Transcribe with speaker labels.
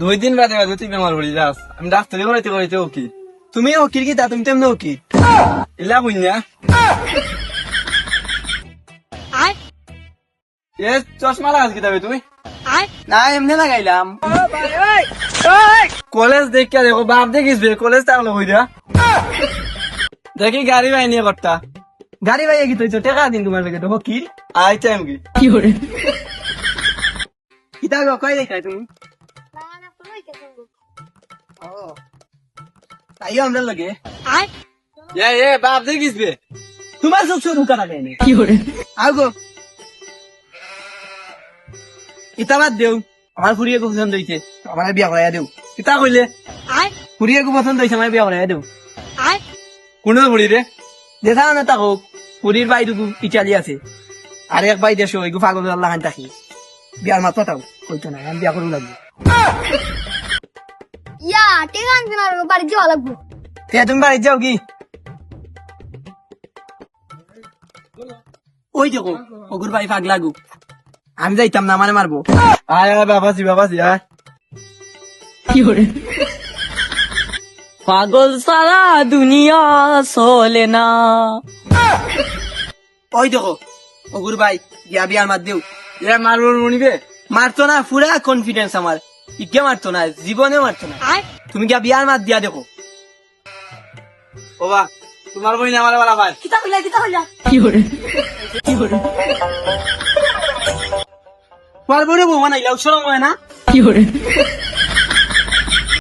Speaker 1: দুই দিন বাদে বাদে তুই বেমার পড়ি যাস। আমি ডাক্তারি করাইতে করাইতে ও কি?
Speaker 2: তুমি উকিল কি তা? তুমি তেমনি উকিল
Speaker 1: ইলা বুঝিয়া এ চশমা লাগাস কি তবে তুই?
Speaker 2: না এমনি লাগাইলাম।
Speaker 1: কলেজ দেখিয়া দেখো বাপ দেখিস বে কলেজ থাকলে হই দিয়া দেখি গাড়ি বাই নিয়ে করতা।
Speaker 2: গাড়ি ভাই কি তুই টাকা দিন তোমার লাগে উকিল
Speaker 1: আইতে আমি কি।
Speaker 2: কিতা কয় দেখাই তুমি? তাইও আমরা লাগে।
Speaker 1: এ এ বাপ দেখিস বে।
Speaker 2: তোমার আগো ইতা বাদ দেও। আমার ফুরিয়ে পছন্দ হইছে আমার বিয়া করাইয়া দেও।
Speaker 1: কিতা কইলে
Speaker 2: ফুরিয়ে পছন্দ হইছে আমার বিয়া করাইয়া দেও।
Speaker 1: কোন রে
Speaker 2: দেখা না তাকো। পুরীর বাইটুকু ইটালি আছে। আর এক বাই দেশো এগু পাগল আল্লাহ খান থাকি বিয়ার মাত্র তাও কইতো না আমি বিয়া করু লাগবে।
Speaker 3: ইয়া ঠিক আছে না বাড়ি যাওয়া লাগবো।
Speaker 2: তে তুমি বাড়ি যাও কি? ওই দেখো অগুর বাড়ি পাগ লাগু। আমি যাইতাম না মানে মারবো।
Speaker 1: আয় আয় বাবাসি বাবাসি আয়।
Speaker 4: পাগল সারা দুনিয়া চলে না।
Speaker 2: ওই দেখো অগুর ভাই বিয়া বিয়ার মাত দেও
Speaker 1: এ মারবো মনিবে
Speaker 2: মারতো না পুরা কনফিডেন্স আমার। ইকে মারতো না জীবনে মারতো না। তুমি গিয়া বিয়ার মাত দিয়া দেখো।
Speaker 1: ওবা তোমার বই না আমার বালা ভাই
Speaker 3: কিতা হইলা কিতা হইলা
Speaker 2: কি হরে কি হরে তোমার রে বউ মানাইলা শরম হয় না?